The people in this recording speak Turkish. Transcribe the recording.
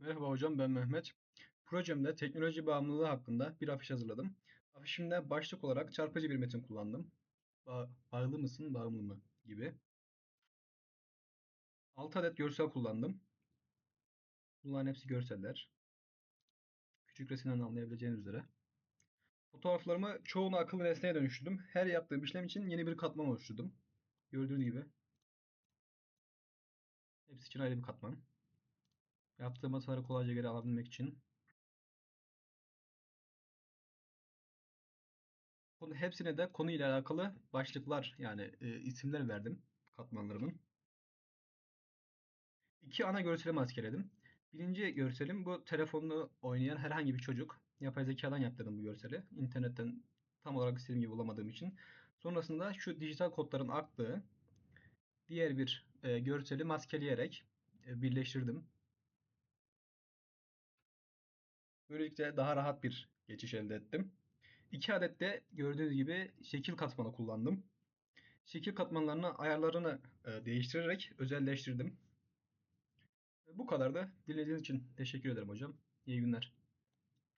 Merhaba hocam ben Mehmet. Projemde teknoloji bağımlılığı hakkında bir afiş hazırladım. Afişimde başlık olarak çarpıcı bir metin kullandım. Ba bağlı mısın, bağımlı mı gibi. 6 adet görsel kullandım. Bunların hepsi görseller. Küçük resimden anlayabileceğiniz üzere. Fotoğraflarımı çoğunu akıllı nesneye dönüştürdüm. Her yaptığım işlem için yeni bir katman oluşturdum. Gördüğünüz gibi. Hepsi için ayrı bir katman. Yaptığım hataları kolayca geri alabilmek için. Konu, hepsine de konuyla alakalı başlıklar yani e, isimler verdim katmanlarımın. İki ana görseli maskeledim. Birinci görselim bu telefonla oynayan herhangi bir çocuk. Yapay zekadan yaptırdım bu görseli. İnternetten tam olarak istediğim gibi bulamadığım için. Sonrasında şu dijital kodların aktığı diğer bir e, görseli maskeleyerek e, birleştirdim. Böylelikle daha rahat bir geçiş elde ettim. İki adet de gördüğünüz gibi şekil katmanı kullandım. Şekil katmanlarını ayarlarını e, değiştirerek özelleştirdim. Bu kadar da dinlediğiniz için teşekkür ederim hocam. İyi günler.